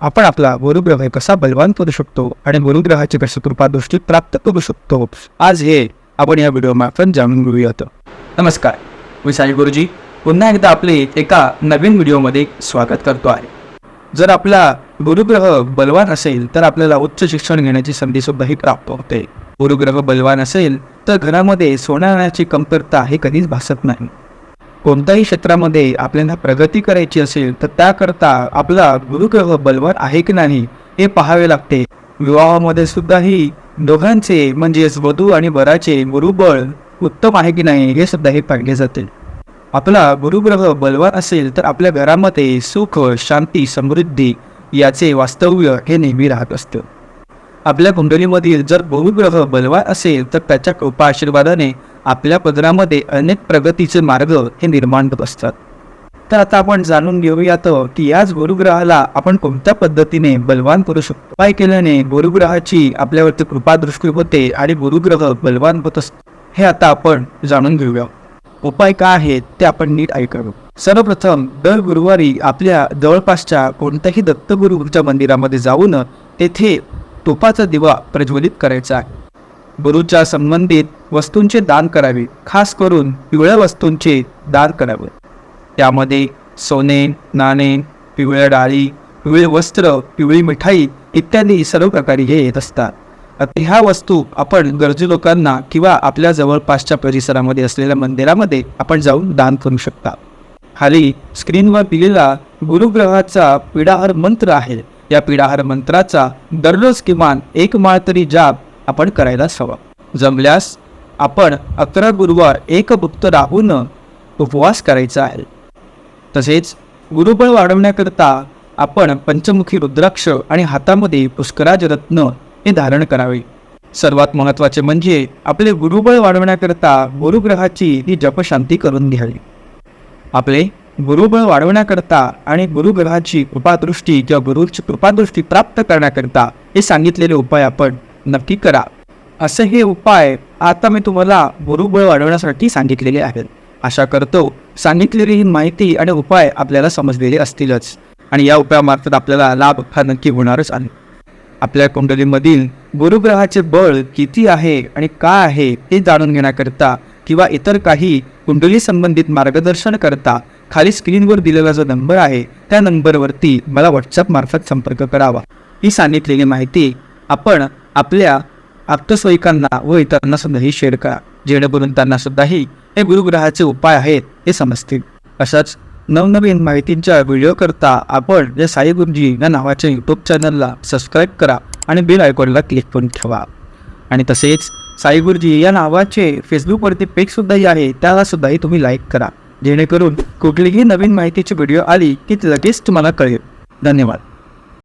आपण आपला गुरुग्रह कसा बलवान करू शकतो आणि गुरुग्रहाची कशी कृपा दृष्टी प्राप्त करू शकतो? आज हे आपण या व्हिडिओमार्फत जाणून घेऊयात. नमस्कार मी साई गुरुजी. पुन्हा एकदा आपले एका नवीन व्हिडिओमध्ये स्वागत करतो आहे. जर आपला गुरुग्रह बलवान असेल तर आपल्याला उच्च शिक्षण घेण्याची संधी सुद्धा ही प्राप्त होते. गुरुग्रह बलवान असेल तर घरामध्ये सोन्याची कमतरता हे कधीच भासत नाही. कोणत्याही क्षेत्रामध्ये आपल्याला प्रगती करायची असेल तर त्याकरता आपला गुरुग्रह बलवान आहे की नाही हे पाहावे लागते. विवाहामध्ये सुद्धा ही दोघांचे म्हणजेच वधू आणि वराचे गुरुबळ उत्तम आहे की नाही हे सुद्धा हे पाहिले जाते. आपला गुरुग्रह बलवान असेल तर आपल्या घरामध्ये सुख शांती समृद्धी याचे वास्तव्य हे नेहमी राहत असतं. आपल्या कुंडलीमधील जर गुरुग्रह बलवान असेल तर त्याच्या कृपा आशीर्वादाने आपल्या पदरामध्ये अनेक प्रगतीचे मार्ग हे निर्माण होत असतात. तर आता आपण जाणून घेऊयात की याच गुरुग्रहाला आपण कोणत्या पद्धतीने बलवान करू शकतो? उपाय केल्याने गुरुग्रहाची आपल्यावरती कृपा दृष्टी होते आणि गुरुग्रह बलवान होत असतो. हे आता आपण जाणून घेऊया उपाय काय आहेत ते आपण नीट ऐकावे. सर्वप्रथम दर गुरुवारी आपल्या जवळपासच्या कोणत्याही दत्तगुरूच्या मंदिरामध्ये जाऊन तेथे तोपाचा दिवा प्रज्वलित करायचा आहे. गुरुच्या संबंधित वस्तूंचे दान करावे खास करून पिवळ्या वस्तूंचे दान करावे. त्यामध्ये सोने नाणे पिवळ्या डाळी पिवळे वस्त्र पिवळी मिठाई इत्यादी सर्व प्रकारे हे येत असतात. आता ह्या वस्तू आपण गरजू लोकांना किंवा आपल्या जवळपासच्या परिसरामध्ये असलेल्या मंदिरामध्ये आपण जाऊन दान करू शकता. खाली स्क्रीनवर दिलेला गुरुग्रहाचा पिडाहार मंत्र आहे. या पिडाहार मंत्राचा दररोज किमान एक माळ तरी जाप आपण करायलाच हवा. जमल्यास आपण अकरा गुरुवार एक भुक्त राहून उपवास करायचा आहे. तसेच गुरुबळ वाढवण्याकरता आपण पंचमुखी रुद्राक्ष आणि हातामध्ये पुष्कराज रत्न हे धारण करावे. सर्वात महत्त्वाचे म्हणजे आपले गुरुबळ वाढवण्याकरता गुरुग्रहाची ती जपशांती करून घ्यावी. आपले गुरुबळ वाढवण्याकरता आणि गुरुग्रहाची कृपादृष्टी किंवा गुरुची कृपादृष्टी प्राप्त करण्याकरता हे सांगितलेले उपाय आपण नक्की करा. असे हे उपाय आता मी तुम्हाला गुरुबळ वाढवण्यासाठी सांगितलेले आहेत. आशा करतो सांगितलेली ही माहिती आणि उपाय आपल्याला समजलेले असतीलच आणि या उपायामार्फत आपल्याला लाभ हा नक्की होणारच आहे. आपल्या कुंडलीमधील गुरुग्रहाचे बळ किती आहे आणि काय आहे हे जाणून घेण्याकरता किंवा इतर काही कुंडली संबंधित मार्गदर्शन करता खाली स्क्रीनवर दिलेला जो नंबर आहे त्या नंबरवरती मला व्हॉट्सअप मार्फत संपर्क करावा. ही सांगितलेली माहिती आपण आपल्या आप्तस्वयिकांना व इतरांना सुद्धाही शेअर करा. जेणेकरून त्यांना सुद्धाही हे गुरुग्रहाचे उपाय आहेत हे समजतील. अशाच नवनवीन माहितींच्या व्हिडिओ करता आपण या साई गुरुजी या नावाच्या यूट्यूब चॅनलला सबस्क्राईब करा आणि बेल आयकॉनला क्लिक करून ठेवा. आणि तसेच साई गुरुजी या नावाचे फेसबुकवरती पेजसुद्धाही आहे त्याला सुद्धाही तुम्ही लाईक करा. जेणेकरून कुठलीही नवीन माहितीची व्हिडिओ आली की लगेच तुम्हाला कळेल. धन्यवाद.